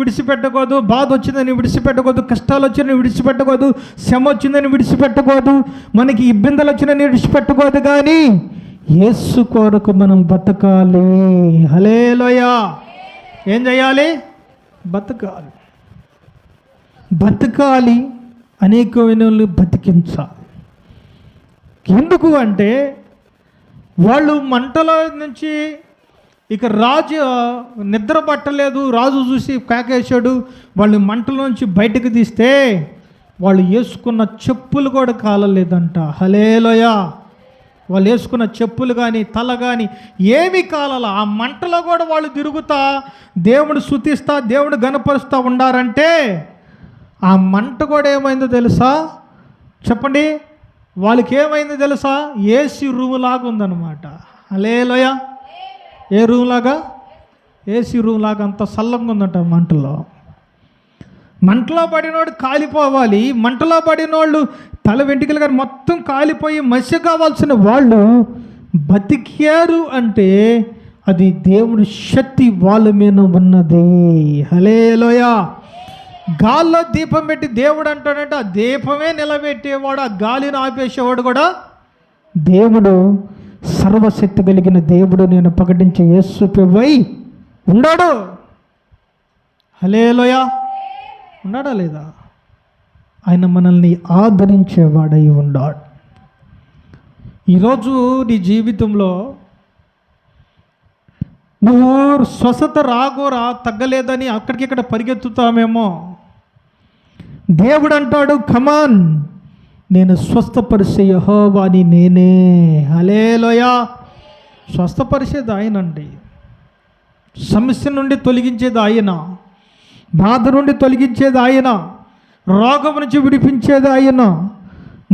విడిచిపెట్టకూడదు బాధ వచ్చిందని విడిచిపెట్టకూడదు కష్టాలు వచ్చిందని విడిచిపెట్టకూడదు శ్రమ వచ్చిందని విడిచిపెట్టకూడదు మనకి ఇబ్బందులు వచ్చిందని విడిచిపెట్టకూడదు కానీ యేసు కొరకు మనం బతకాలి. హలేలోయా ఏం చేయాలి? బతకాలి. బతకాలి. అనేకమైన వాళ్ళని బతికించాలి. ఎందుకు అంటే వాళ్ళు మంటల నుంచి ఇక రాజు నిద్ర పట్టలేదు. రాజు చూసి కేకేశాడు వాళ్ళు మంటలోంచి బయటకు తీస్తే వాళ్ళు వేసుకున్న చెప్పులు కూడా కాలలేదంట. హలేలోయ వాళ్ళు వేసుకున్న చెప్పులు కానీ తల కానీ ఏమి కాలాల. ఆ మంటలో కూడా వాళ్ళు తిరుగుతా దేవుడు శుతిస్తా దేవుడు గనపరుస్తూ ఉండారంటే ఆ మంట కూడా ఏమైందో తెలుసా? చెప్పండి. వాళ్ళకి ఏమైందో తెలుసా? ఏసీ రూమ్ లాగా ఉందన్నమాట అలేలోయా ఏ రూమ్ లాగా? ఏసీ రూమ్ లాగా అంత సల్లంగా ఉందంట మంటలో. మంటలో పడినోడు కాలిపోవాలి. మంటలో పడినోళ్ళు తల వెంట్రుకలు గారు మొత్తం కాలిపోయి మత్స్య కావాల్సిన వాళ్ళు బతికారు అంటే అది దేవుడి శక్తి వాళ్ళ మీద ఉన్నది. హలేలోయా గాల్లో దీపం పెట్టి దేవుడు అంటాడంటే ఆ దీపమే నిలబెట్టేవాడు ఆ గాలిని ఆపేసేవాడు కూడా దేవుడు. సర్వశక్తి కలిగిన దేవుడు నేను ప్రకటించే యేసు పివ్వై ఉన్నాడు. హలేలోయా ఉన్నాడా లేదా? ఆయన మనల్ని ఆదరించేవాడై ఉన్నాడు. ఈరోజు నీ జీవితంలో నువ్వు స్వస్థత రాగోరా తగ్గలేదని అక్కడికిక్కడ పరిగెత్తుతామేమో. దేవుడు అంటాడు కమాన్. నేను స్వస్థపరిచే యహోవాని నేనే. హలేలోయా స్వస్థపరిచేది ఆయనండి. సమస్య నుండి తొలగించేది ఆయన. బాధ నుండి తొలగించేది ఆయన. రోగం నుంచి విడిపించేది ఆయన.